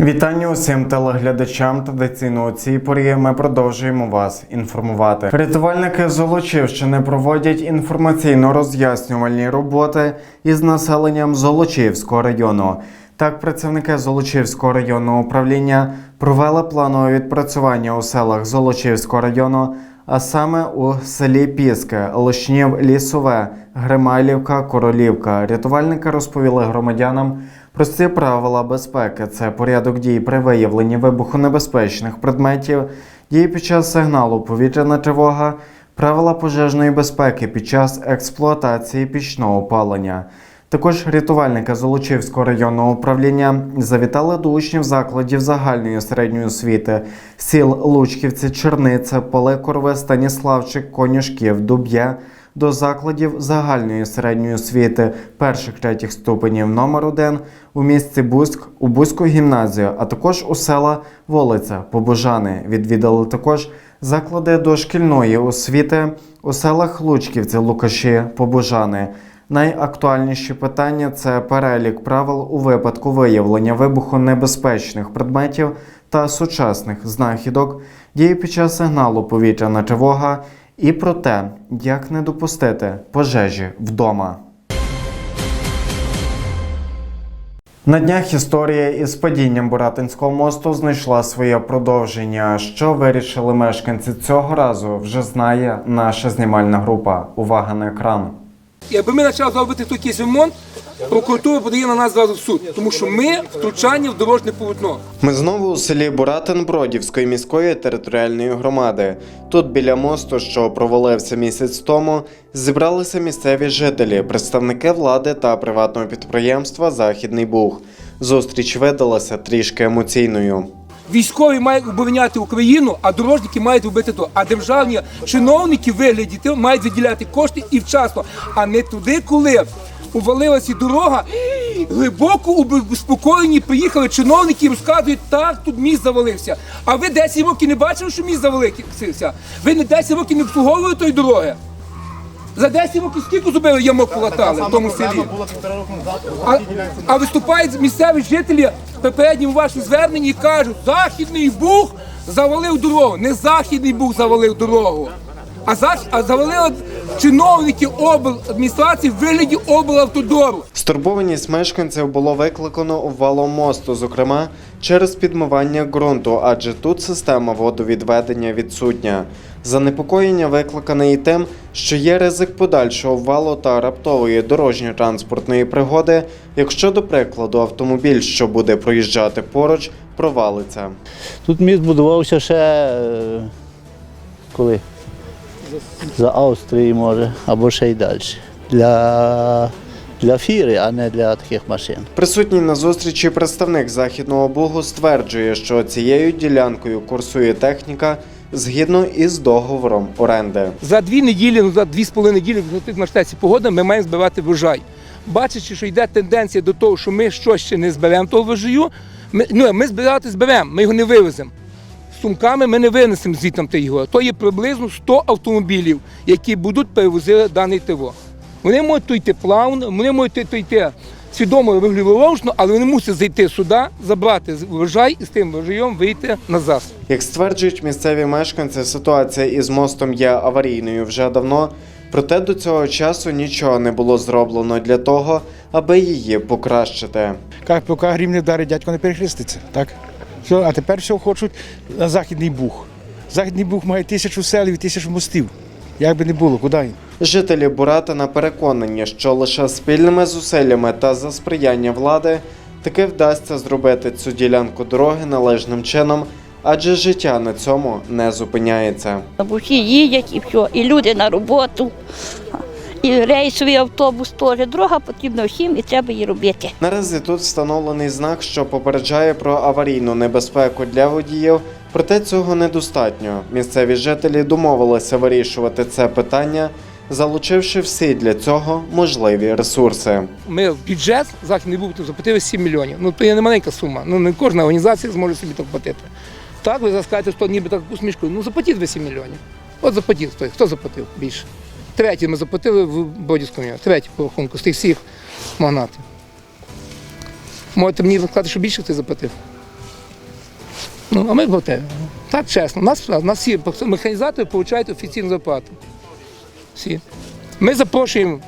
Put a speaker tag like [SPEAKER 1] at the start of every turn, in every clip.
[SPEAKER 1] Вітання усім телеглядачам. Традиційно у цій порі ми продовжуємо вас інформувати. Рятувальники Золочівщини проводять інформаційно-роз'яснювальні роботи із населенням Золочівського району. Так, працівники Золочівського районного управління провели планове відпрацювання у селах Золочівського району, а саме у селі Піски, Лишнів, Лісове, Гримайлівка, Королівка. Рятувальники розповіли громадянам прості правила безпеки. Це порядок дій при виявленні вибухонебезпечних предметів, дії під час сигналу повітряна тривога, правила пожежної безпеки під час експлуатації пічного опалення. Також рятувальники Золочівського районного управління завітали до учнів закладів загальної середньої освіти сіл Лучківці, Черниця, Полекорове, Станіславчик, Конюшків, Дуб'я до закладів загальної середньої освіти перших третіх ступенів номер 1 у місті Бузьк, у Бузьку гімназію, а також у села Волиця, Побожани. Відвідали також заклади дошкільної освіти у селах Лучківці, Лукаші, Побожани. Найактуальніші питання це перелік правил у випадку виявлення вибухонебезпечних предметів та сучасних знахідок, дії під час сигналу повітряна тривога і про те, як не допустити пожежі вдома. На днях історія із падінням Буратинського мосту знайшла своє продовження. Що вирішили мешканці цього разу, вже знає наша знімальна група. Увага на екран.
[SPEAKER 2] Якби ми почали робити тут якийсь ремонт, прокуратура подає на нас зразу в суд, тому що ми втручання в дорожнє полотно.
[SPEAKER 1] Ми знову у селі Буратин Бродівської міської територіальної громади. Тут біля мосту, що провалився місяць тому, зібралися місцеві жителі, представники влади та приватного підприємства Західний Буг. Зустріч видалася трішки емоційною.
[SPEAKER 2] Військові мають обороняти Україну, а дорожники мають робити то. А державні чиновники вигляді мають виділяти кошти і вчасно, а не туди, коли увалилася дорога. Глибоко успокоєні приїхали чиновники і розказують, так тут міст завалився. А ви 10 років не бачили, що міст завалився? Ви не 10 років не обслуговували тої дороги? За 10 років скільки зробили ямок полатали в тому селі? А, а виступають місцеві жителі попередньо у вашому зверненні і кажуть, західний буг завалив дорогу. Не західний буг завалив дорогу, а, зах... а завалили чиновники обладміністрації в вигляді облавтодору.
[SPEAKER 1] Стурбованість мешканців було викликано обвалом мосту, зокрема через підмивання ґрунту, адже тут система водовідведення відсутня. Занепокоєння викликане і тим, що є ризик подальшого обвалу та раптової дорожньо-транспортної пригоди, якщо, до прикладу, автомобіль, що буде проїжджати поруч, провалиться.
[SPEAKER 3] Тут міст будувався ще е, коли? За Австрії, може, або ще й далі. Для, для фіри, а не для таких машин.
[SPEAKER 1] Присутній на зустрічі представник західного бугу стверджує, що цією ділянкою курсує техніка згідно із договором оренди.
[SPEAKER 2] За дві неділі, ну за дві з половиною неділі в наштеці погоди ми маємо збивати врожай. Бачачи, що йде тенденція до того, що ми щось ще не зберемо того врожаю, ми, ну, ми збирати зберемо, ми його не вивеземо. Сумками ми не винесемо звідти його. То є приблизно 100 автомобілів, які будуть перевозити даний ТВО. Вони можуть то йти плавно, вони можуть то йти свідомо регулювання, але вони мусять зайти сюди, забрати врожай і з тим врожаєм вийти назад.
[SPEAKER 1] Як стверджують місцеві мешканці, ситуація із мостом є аварійною вже давно. Проте до цього часу нічого не було зроблено для того, аби її покращити.
[SPEAKER 4] Як поки грім не вдарить, дядько не перехреститься. Так? Все, а тепер все хочуть на Західний Буг. Західний Буг має тисячу селів і тисячу мостів. Як би не було, куди він?
[SPEAKER 1] Жителі Буратина переконані, що лише спільними зусиллями та за сприяння влади таки вдасться зробити цю ділянку дороги належним чином, адже життя на цьому не зупиняється.
[SPEAKER 5] Бо їдять і все, і люди на роботу, і рейсовий автобус теж. Дорога потрібна всім і треба її робити.
[SPEAKER 1] Наразі тут встановлений знак, що попереджає про аварійну небезпеку для водіїв. Проте цього недостатньо. Місцеві жителі домовилися вирішувати це питання залучивши всі для цього можливі ресурси.
[SPEAKER 2] Ми в бюджет західний був заплатили 7 мільйонів. Ну то є не маленька сума. Ну не кожна організація зможе собі так платити. Так, ви зараз скажете, що ніби так усмішкою. Ну заплатіть ви 7 мільйонів. От заплатіть хто. Хто заплатив більше? Третій ми заплатили в Бодівському, третій по рахунку з тих всіх магнатів. Можете мені сказати, що більше хтось заплатив? Ну, а ми платимо. Так чесно. Нас, нас всі механізатори отримують офіційну зарплату. Всі. Ми запрошуємо,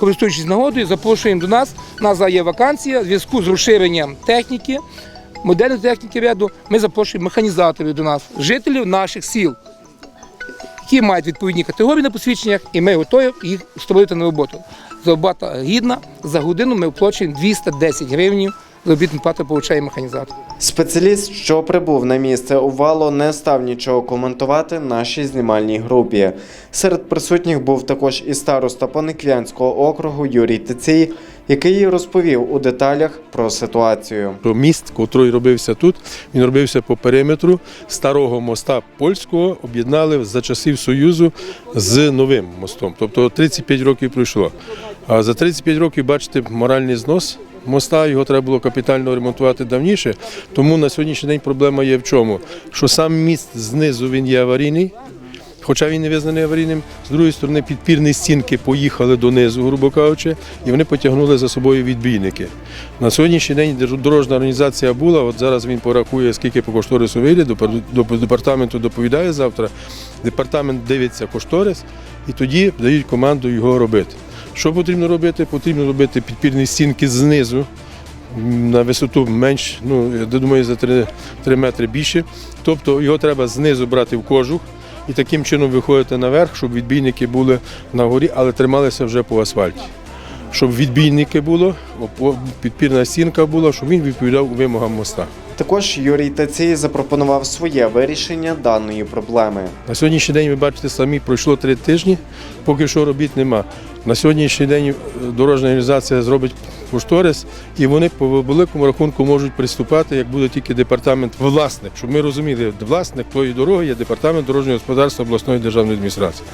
[SPEAKER 2] користуючись нагодою, запрошуємо до нас. У нас є вакансія в зв'язку з розширенням техніки, модельної техніки ряду. Ми запрошуємо механізаторів до нас, жителів наших сіл, які мають відповідні категорії на посвідченнях, і ми готові їх встановити на роботу. Зарплата гідна, за годину ми оплачуємо 210 гривень, заробітну плату отримує механізатор.
[SPEAKER 1] Спеціаліст, що прибув на місце увалу, не став нічого коментувати нашій знімальній групі. Серед присутніх був також і староста Пониквянського округу Юрій Тицій, який розповів у деталях про ситуацію.
[SPEAKER 6] Міст, котрий робився тут, він робився по периметру старого моста польського, об'єднали за часів Союзу з новим мостом. Тобто 35 років пройшло. А за 35 років, бачите, моральний знос моста, його треба було капітально ремонтувати давніше. Тому на сьогоднішній день проблема є в чому? Що сам міст знизу він є аварійний. Хоча він не визнаний аварійним, з другої сторони підпірні стінки поїхали донизу, грубо кажучи, і вони потягнули за собою відбійники. На сьогоднішній день дорожня організація була, от зараз він порахує, скільки по кошторису вийде, до департаменту доповідає завтра. Департамент дивиться кошторис і тоді дають команду його робити. Що потрібно робити? Потрібно робити підпірні стінки знизу, на висоту менш, ну, я думаю, за 3, 3 метри більше. Тобто його треба знизу брати в кожух і таким чином виходити наверх, щоб відбійники були на горі, але трималися вже по асфальті. Щоб відбійники було, підпірна стінка була, щоб він відповідав вимогам моста.
[SPEAKER 1] Також Юрій Тицій запропонував своє вирішення даної проблеми.
[SPEAKER 6] На сьогоднішній день ви бачите самі, пройшло три тижні, поки що робіт нема. На сьогоднішній день е, дорожня організація зробить кошторис, і вони по великому рахунку можуть приступати, як буде тільки департамент власник. Щоб ми розуміли, власник тої дороги є департамент дорожнього господарства обласної державної адміністрації.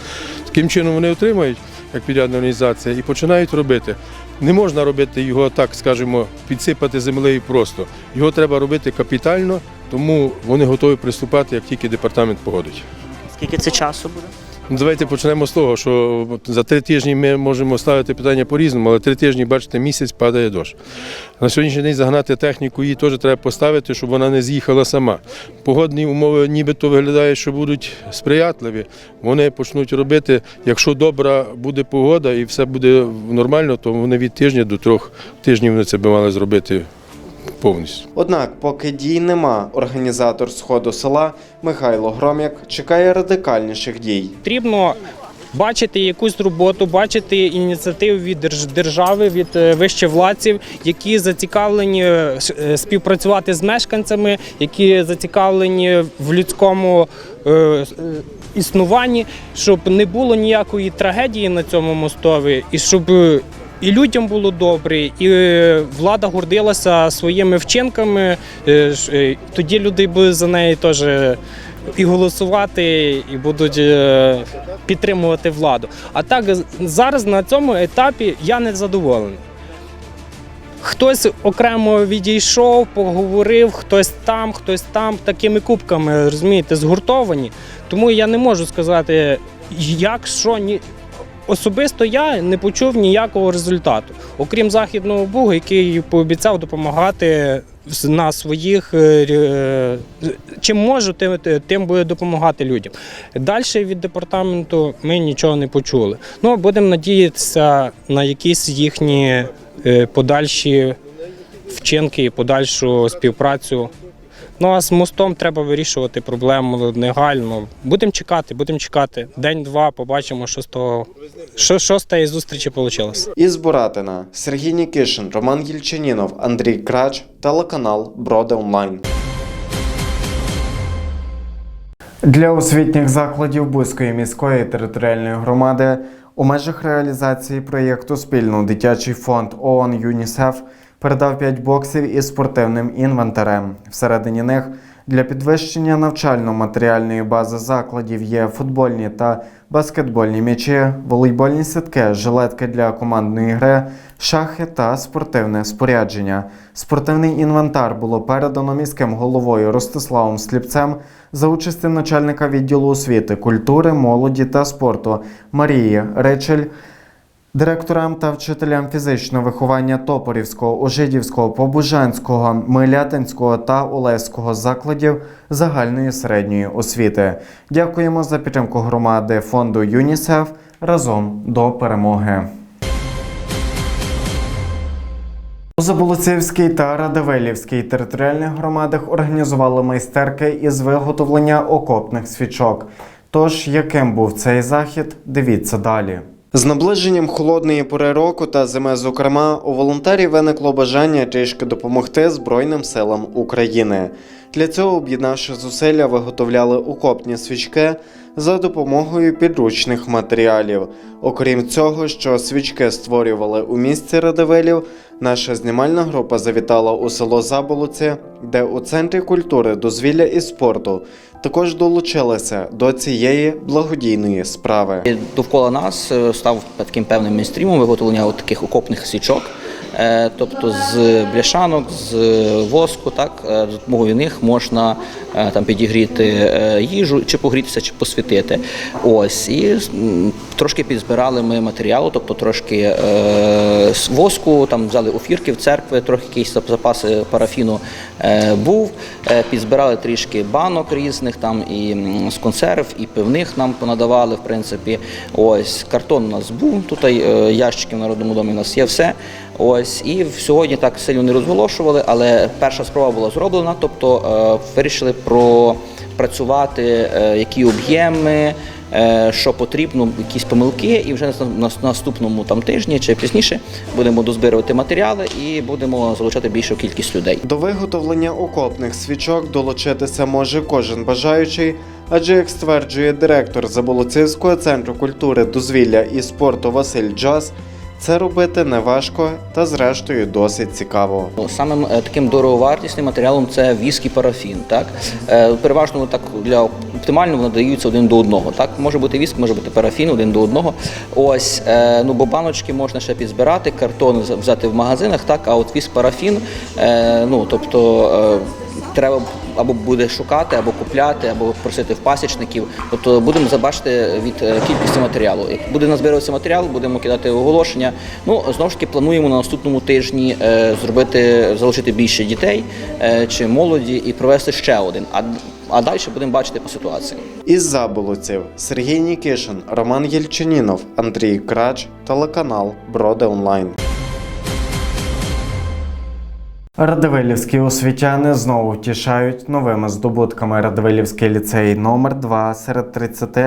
[SPEAKER 6] Таким чином вони отримають як підрядна організація і починають робити. Не можна робити його так, скажімо, підсипати землею просто. Його треба робити капітально, тому вони готові приступати, як тільки департамент погодить.
[SPEAKER 7] Скільки це часу буде?
[SPEAKER 6] Ну, Давайте почнемо з того, що за три тижні ми можемо ставити питання по-різному, але три тижні, бачите, місяць падає дощ. На сьогоднішній день загнати техніку її теж треба поставити, щоб вона не з'їхала сама. Погодні умови нібито виглядає, що будуть сприятливі. Вони почнуть робити, якщо добра буде погода і все буде нормально, то вони від тижня до трьох тижнів вони це би мали зробити повністю.
[SPEAKER 1] Однак, поки дій нема, організатор сходу села Михайло Гром'як чекає радикальніших дій.
[SPEAKER 8] потрібно бачити якусь роботу, бачити ініціативу від держ- держави, від е, вищевладців, які зацікавлені е, с- е, співпрацювати з мешканцями, які зацікавлені в людському існуванні, щоб не було ніякої трагедії на цьому мостові, і щоб і людям було добре, і е, влада гордилася своїми вчинками. е, е, Тоді люди будуть за неї теж і голосувати, і будуть підтримувати владу. А так зараз на цьому етапі я не задоволений. Хтось окремо відійшов, поговорив, хтось там, хтось там, такими кубками, розумієте, згуртовані. Тому я не можу сказати, як що ні. Особисто я не почув ніякого результату, окрім західного Бугу, який пообіцяв допомагати на своїх е, е, чим можу, тим, тим буде допомагати людям. Далі від департаменту ми нічого не почули. Ну будемо надіятися на якісь їхні е, подальші вчинки і подальшу співпрацю. Ну а з мостом треба вирішувати проблему негайно. Будемо чекати, будемо чекати. День-два побачимо, що з того, що, що з тієї зустрічі вийшло.
[SPEAKER 1] Із Буратина Сергій Нікишин, Роман Єльчанінов, Андрій Крач, телеканал Броди Онлайн. Для освітніх закладів Бузької міської територіальної громади у межах реалізації проєкту спільно дитячий фонд ООН ЮНІСЕФ передав 5 боксів із спортивним інвентарем. Всередині них Для підвищення навчально-матеріальної бази закладів є футбольні та баскетбольні м'ячі, волейбольні сітки, жилетки для командної гри, шахи та спортивне спорядження. Спортивний інвентар було передано міським головою Ростиславом Сліпцем за участі начальника відділу освіти, культури, молоді та спорту Марії Речель. Директорам та вчителям фізичного виховання Топорівського, Ожидівського, Побужанського, Милятинського та Олеського закладів загальної середньої освіти. Дякуємо за підтримку громади фонду ЮНІСЕФ разом до перемоги. У Заболоцівській та Радивилівській територіальних громадах організували майстерки із виготовлення окопних свічок. Тож, яким був цей захід, дивіться далі. З наближенням холодної пори року та зими, зокрема, у волонтерів виникло бажання трішки допомогти Збройним силам України. Для цього, об'єднавши зусилля, виготовляли окопні свічки за допомогою підручних матеріалів. Окрім цього, що свічки створювали у місті Радивилів, наша знімальна група завітала у село Заболоці, де у центрі культури, дозвілля і спорту також долучилися до цієї благодійної справи.
[SPEAKER 7] Довкола нас е, став таким певним мейнстрімом виготовлення таких окопних свічок. Е, Тобто з бляшанок, з воску, так е, за допомогою них можна е, там підігріти е, їжу, чи погрітися, чи посвітити. Ось і трошки підзбирали ми матеріалу, тобто трошки е, з воску, там взяли офірки в церкви, трохи якісь зап- запаси парафіну е, був. Е, Підзбирали трішки банок різних, там і з консерв, і пивних нам понадавали, в принципі. Ось картон у нас був, тут е, ящики в народному домі у нас є все. Ось і сьогодні так сильно не розголошували, але перша спроба була зроблена, тобто е, вирішили пропрацювати, е, які об'єми. е, Що потрібно, якісь помилки, і вже на наступному там тижні чи пізніше будемо дозбирувати матеріали і будемо залучати більшу кількість людей.
[SPEAKER 1] До виготовлення окопних свічок долучитися може кожен бажаючий, адже як стверджує директор Заболоцівського центру культури, дозвілля і спорту Василь Джаз, це робити неважко та зрештою досить цікаво.
[SPEAKER 7] Ну, Самим е, таким дороговартісним матеріалом це віск парафін. Так? Е, Переважно так для оптимального надаються один до одного. Так? Може бути віск, може бути парафін один до одного. Ось, е, ну, бо баночки можна ще підзбирати, картон взяти в магазинах, так? а от віск парафін, ну, тобто. Треба або буде шукати, або купляти, або просити в пасічників. Тобто будемо забачити від е, кількості матеріалу. Як буде назбиратися матеріал, будемо кидати оголошення. Ну знову ж таки плануємо на наступному тижні е, зробити залучити більше дітей е, чи молоді і провести ще один. А, а далі будемо бачити по ситуації.
[SPEAKER 1] Із Заболоців Сергій Нікішин, Роман Єльчинінов, Андрій Крач, телеканал Броди Онлайн. Радивилівські освітяни знову втішають новими здобутками Радивилівський ліцей номер 2 серед 30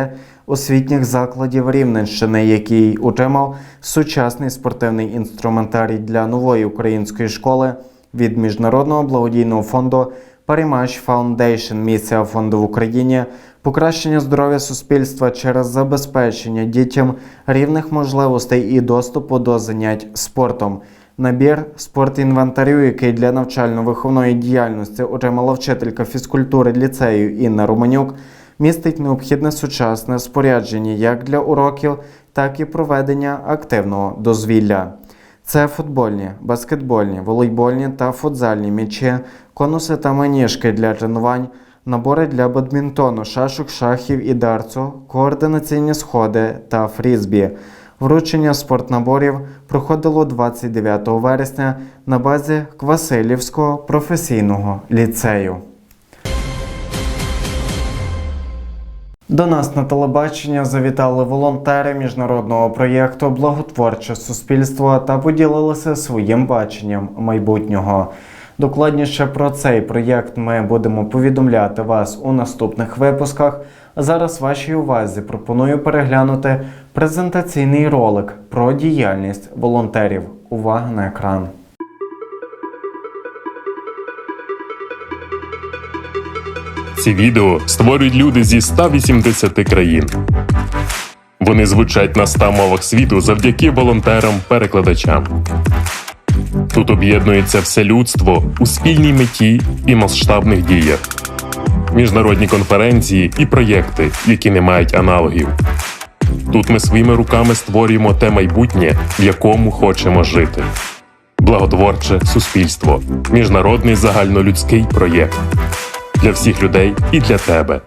[SPEAKER 1] освітніх закладів Рівненщини, який утримав сучасний спортивний інструментарій для нової української школи від міжнародного благодійного фонду Парімач Foundation, місія фонду в Україні, покращення здоров'я суспільства через забезпечення дітям рівних можливостей і доступу до занять спортом. Набір спортінвентарю, який для навчально-виховної діяльності отримала вчителька фізкультури ліцею Інна Романюк, містить необхідне сучасне спорядження як для уроків, так і проведення активного дозвілля. Це футбольні, баскетбольні, волейбольні та футзальні м'ячі, конуси та маніжки для тренувань, набори для бадмінтону, шашок, шахів і дарцу, координаційні сходи та фрізбі. Вручення спортнаборів проходило 29 вересня на базі Квасилівського професійного ліцею. До нас на телебачення завітали волонтери міжнародного проєкту Благотворче суспільство та поділилися своїм баченням майбутнього. Докладніше про цей проєкт ми будемо повідомляти вас у наступних випусках. Зараз вашій увазі пропоную переглянути презентаційний ролик про діяльність волонтерів. Увага на екран.
[SPEAKER 9] Ці відео створюють люди зі 180 країн. Вони звучать на 100 мовах світу завдяки волонтерам-перекладачам. Тут об'єднується все людство у спільній меті і масштабних діях. міжнародні конференції і проєкти, які не мають аналогів. Тут ми своїми руками створюємо те майбутнє, в якому хочемо жити. Благотворче суспільство, міжнародний загальнолюдський проєкт для всіх людей і для тебе.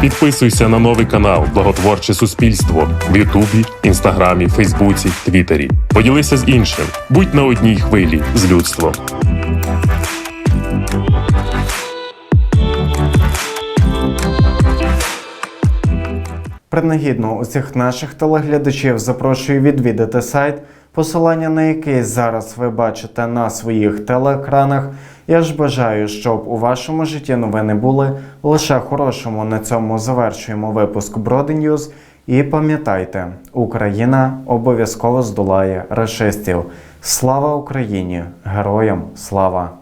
[SPEAKER 9] Підписуйся на новий канал Благотворче суспільство в Ютубі, Інстаграмі, Фейсбуці, Твіттері. Поділися з іншим, будь на одній хвилі з людством.
[SPEAKER 1] Принагідно усіх наших телеглядачів запрошую відвідати сайт, посилання на який зараз ви бачите на своїх телеекранах. Я ж бажаю, щоб у вашому житті новини були лише хорошому. На цьому завершуємо випуск Броди І пам'ятайте, Україна обов'язково здолає рашистів. Слава Україні! Героям слава!